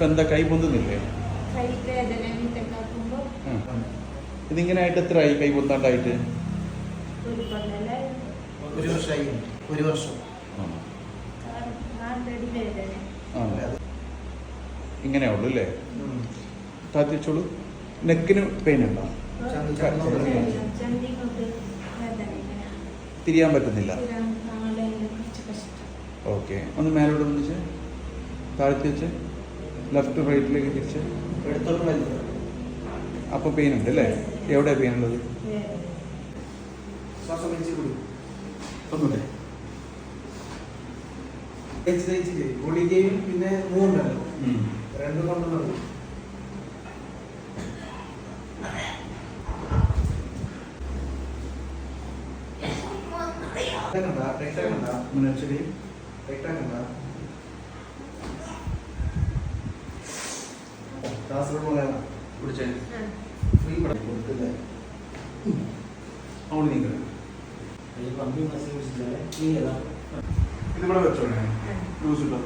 ഇപ്പം എന്താ കൈ പൊന്തുന്നില്ലേ? കൈ വേദന ഉണ്ടാക്കുമ്പോൾ ഇതിങ്ങനെ ആയിട്ട് എത്ര ആയി കൈ പൊന്താണ്ടായിട്ട്? ഒരു വർഷമായി. വർഷം. ഇങ്ങനെ ഉള്ളു അല്ലേ? താത്തിച്ചോളൂ നെക്കിന് പെയിൻ ഉണ്ടോ? തിരിയാൻ പറ്റുന്നില്ല. കുറച്ച് കഷ്ടം. ഓക്കെ. ഒന്ന് മേലോട്ട് വിളിച്ച് താഴ്ത്തി വെച്ച്. ലെഫ്റ്റ് റൈറ്റിലേക്ക് തിരിച്ച്. അപ്പോൾ പെയിൻ ഉണ്ട് അല്ലേ? എവിടെ പെയിൻ ഉള്ളത്? ഗുളികയും പിന്നെ മൂന്നുണ്ടല്ലോ രണ്ടും കൊണ്ടുവന്നു ഇതിവിടെ വെച്ചോളേ ലൂസ് ഇട്ടോ.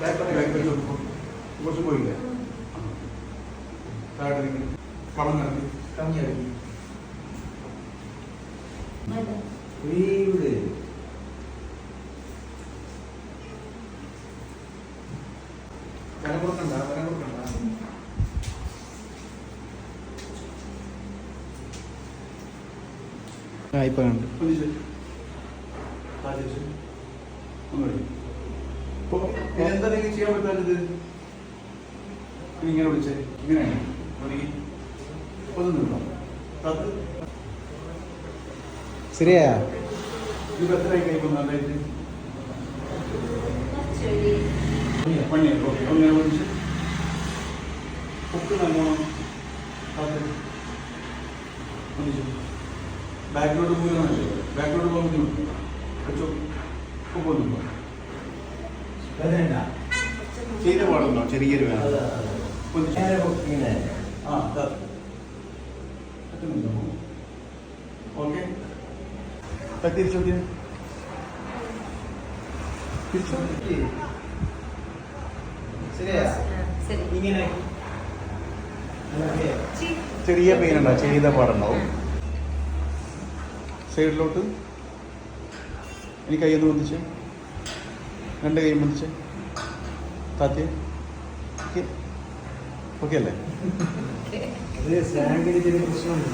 ബാക്ക് ബാക്ക് പടം വെച്ചോളൂ കുറച്ച് പോയില്ലേ? താഴെ പണം നടത്തി കമ്മിയാക്കി വേദന വീട് വില കൊടുക്കണ്ട വില കൊടുക്കണ്ട. ഇപ്പം കണ്ട് എന്താ നിങ്ങൾ ചെയ്യാൻ പറ്റാത്തത്? ഇങ്ങനെ വിളിച്ചേ. ഇങ്ങനെയാണ്? ഒതുങ്ങി ഒന്നിച്ചു ബാക്കിലോട്ട് പോയി ബാക്കിലോട്ട് പോകാൻ ബുദ്ധിമുട്ട് വെച്ചോ ഇപ്പൊ പോകുന്നുണ്ടോ ചെയ്ത പാടുണ്ടോ ചെറിയൊരു. ആ ഓക്കെ. തിരിച്ചു നോക്കിയേ തിരിച്ചു ഇങ്ങനെ ചെറിയ പെയിൻ ഉണ്ടോ ചെയ്ത പാടുണ്ടാവും സൈഡിലോട്ട്. ഇനി കൈയൊന്ന് ബന്ധിച്ച് രണ്ട് കൈ ബന്ധിച്ച് താത്തി. ഓക്കെ. ഓക്കെ അല്ലേ? അത് സാങ്കേതിക പ്രശ്നമുണ്ട്